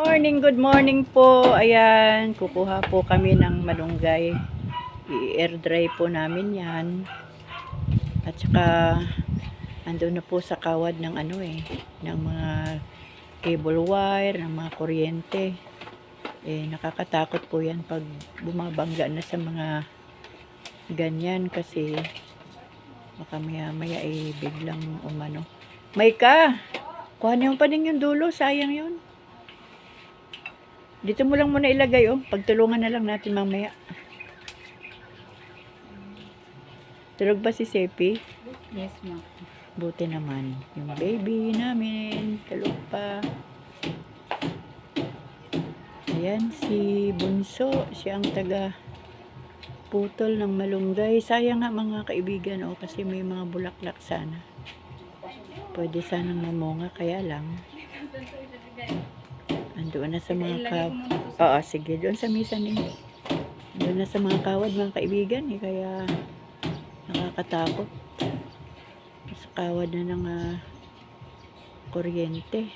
Morning, good morning po. Ayan, kukuha po kami ng malunggay. I-air dry po namin yan. At saka, andun na po sa kawad ng ano eh, ng mga cable wire, ng mga kuryente. Eh, nakakatakot po yan pag bumabangga na sa mga ganyan kasi baka maya maya eh biglang umano. May ka! Kuha niyo pa din yung dulo, sayang yun. Dito mo lang muna ilagay, oh. Pagtulungan na lang natin mamaya. Tulog ba si Sepi? Yes, ma'am. Buti naman. Yung baby namin, tulog pa. Ayan, si Bunso, siya ang taga putol ng malunggay. Sayang nga mga kaibigan, oh, kasi may mga bulaklak sana. Pwede sanang mamunga, kaya lang. Andoon na sa mga sa... Oo, sige. Doon sa misa ni. Doon na sa mga kawad, mga kaibigan. Eh, kaya nakakatakot. Sa kawad na ng ah, kuryente.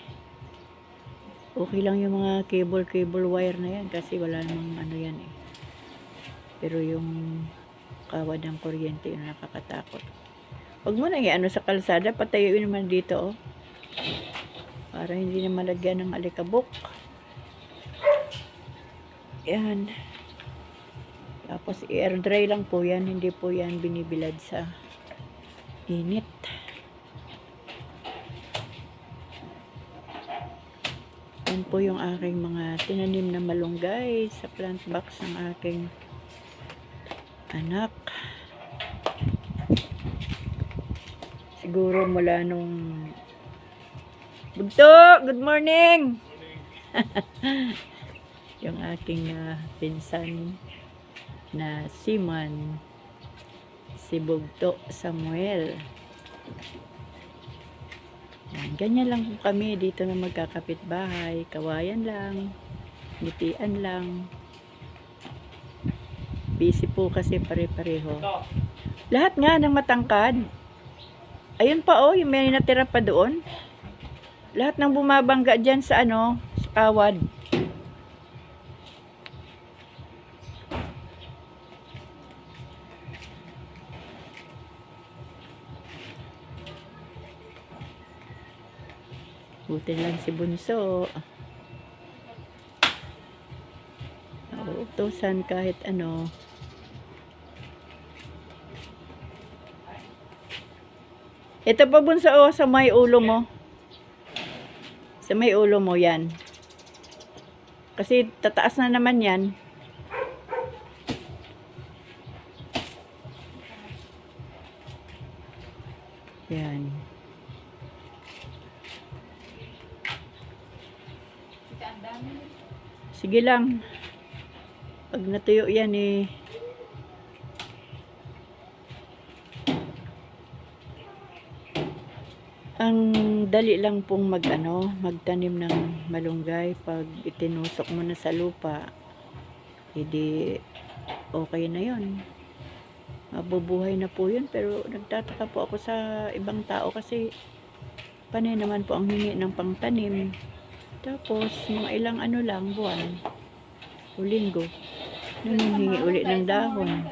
Okay lang yung mga cable, cable wire na yan kasi wala namang ano yan eh. Pero yung kawad ng kuryente yun nakakatakot. Huwag mo nang ano sa kalsada, patayuin naman dito oh. Para hindi na malagyan ng alikabok. Yan. Tapos i-air dry lang po yan. Hindi po yan binibilad sa init. Yan po yung aking mga tinanim na malunggay sa plant box ng aking anak. Siguro mula nung Bugto, good morning! yung aking ah, pinsan na Siman si Bugto Samuel. Yan, ganyan lang kami dito na magkakapit bahay. Kawayan lang, ngitian lang. Busy po kasi pare-pareho. Lahat nga ng matangkad. Ayun pa oh, yung may natira pa doon. Lahat ng bumabangga dyan sa ano, sa kawad. Buti lang si Bunso. Nauutosan kahit ano. Ito pa Bunso oh, sa may ulo mo. Sa may ulo mo yan. Kasi tataas na naman yan. Yan. Ang dami. Sige lang. Pag natuyo yan eh. Ang dali lang pong mag ano, magtanim ng malunggay pag itinusok mo na sa lupa. Hindi okay na 'yon. Mabubuhay na po 'yun pero nagtataka po ako sa ibang tao kasi panay naman po ang hingi ng pangtanim. Tapos, mga ilang ano lang, buwan, o linggo, nangihingi uli ng dahon.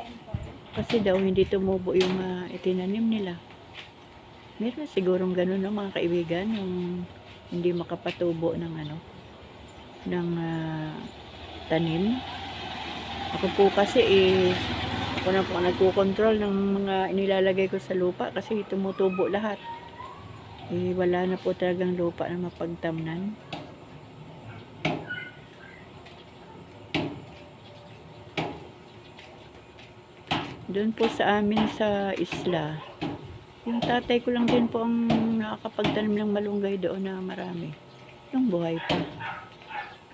Kasi daw, hindi tumubo yung ah, itinanim nila. Meron sigurong ganun no, mga kaibigan, yung hindi makapatubo ng ano, ng ah, tanim. Ako po kasi eh, ako na po ang nagkukontrol ng mga inilalagay ko sa lupa kasi tumutubo lahat. Eh, wala na po talagang lupa na mapagtamnan. Doon po sa amin sa isla, yung tatay ko lang din po ang nakakapagtanim ng malunggay doon na marami. Yung buhay pa.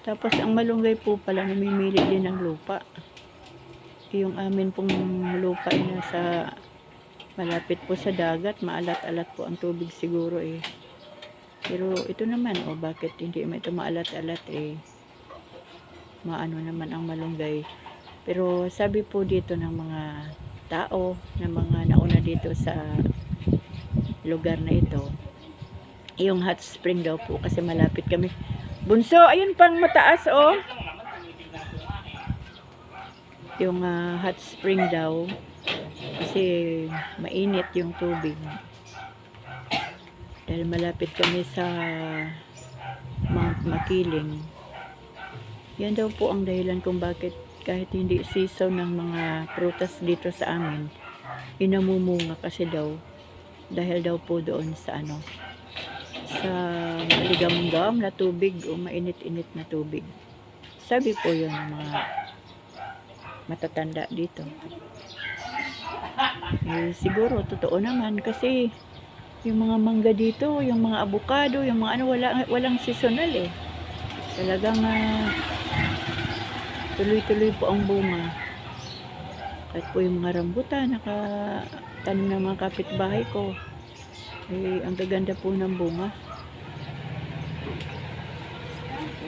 Tapos ang malunggay po pala namimili din ng lupa. Yung amin pong lupa ay nasa malapit po sa dagat, maalat-alat po ang tubig siguro eh. Pero ito naman, o oh, bakit hindi ito maalat-alat eh. Maano naman ang malunggay. Pero sabi po dito ng mga tao, ng mga nauna dito sa lugar na ito, yung hot spring daw po kasi malapit kami Bunso, ayun pang mataas, oh. Yung ah, hot spring daw. Kasi mainit yung tubig. Dahil malapit kami sa Mount Makiling. Yan daw po ang dahilan kung bakit kahit hindi season ng mga prutas dito sa amin, inamumunga kasi daw dahil daw po doon sa ano sa maligam-gam na tubig o mainit-init na tubig. Sabi po yun mga matatanda dito. Eh, siguro, totoo naman kasi yung mga mangga dito, yung mga avocado, yung mga ano, wala, walang seasonal eh. Talagang ah, tuloy-tuloy po ang bunga. At po yung mga rambutan, nakatanim ng mga kapitbahay ko. Eh, ang gaganda po ng bunga.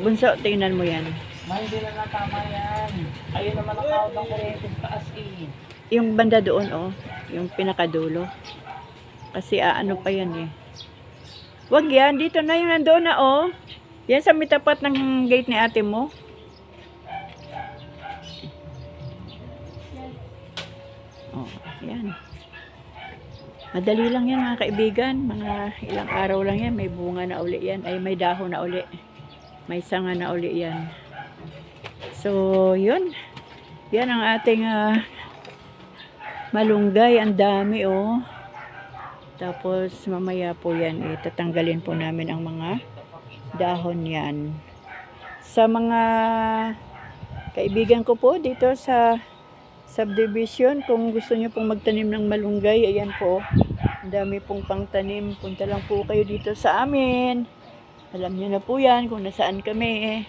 Bunso, tingnan mo yan. May hindi na tama yan. Ayun naman ang out ng kuryente sa as in. Yung banda doon, oh. Yung pinakadulo. Kasi aano pa yan eh. Wag yan. Dito na yung nandoon na, oh. Yan sa may tapat ng gate ni ate mo. Oh, yan. Madali lang yan mga kaibigan. Mga ilang araw lang yan. May bunga na uli yan. Ay, may dahon na uli. May sanga na uli yan. So, yun. Yan ang ating ah, malunggay. Ang dami, oh. Tapos, mamaya po yan, eh, tatanggalin po namin ang mga dahon yan. Sa mga kaibigan ko po dito sa subdivision, kung gusto niyo pong magtanim ng malunggay, ayan po. Ang dami pong pangtanim. Punta lang po kayo dito sa amin. Alam niyo na po yan kung nasaan kami.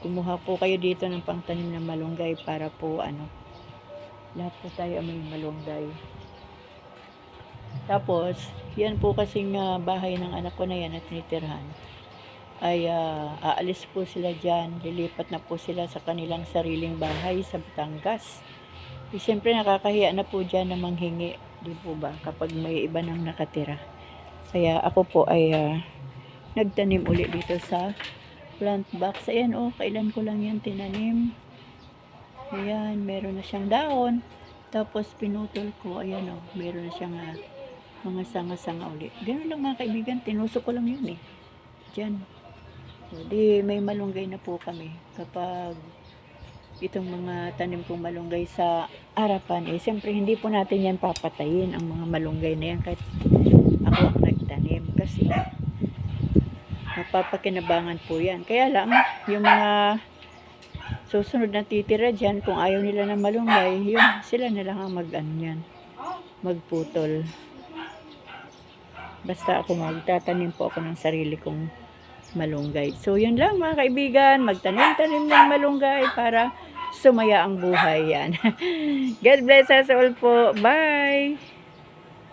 Kumuha po kayo dito ng pangtanim ng malunggay para po ano, lahat po tayo may malunggay. Tapos, yan po kasing ah, bahay ng anak ko na yan at tinitirhan. Ay ah, aalis po sila dyan. Lilipat na po sila sa kanilang sariling bahay sa Batangas. Eh, Siyempre nakakahiya na po dyan na manghingi. Di po ba? Kapag may iba nang nakatira. Kaya ako po ay ah, nagtanim uli dito sa plant box. Ayan oh, kailan ko lang yan tinanim. Ayan, meron na siyang daon. Tapos pinutol ko, ayan oh, meron na siyang ah, mga sanga-sanga uli. Ganun lang mga kaibigan, tinusok ko lang yun eh. Diyan. So, di may malunggay na po kami. Kapag itong mga tanim kong malunggay sa harapan, eh, siyempre hindi po natin yan papatayin ang mga malunggay na yan kahit ako ang nagtanim. Kasi mapapakinabangan po yan. Kaya lang, yung mga susunod na titira dyan, kung ayaw nila ng malunggay, yun, sila na lang ang mag-ano yan, magputol. Basta ako magtatanim po ako ng sarili kong malunggay. So, yun lang mga kaibigan, magtanim-tanim ng malunggay para sumaya ang buhay yan. God bless us all po. Bye!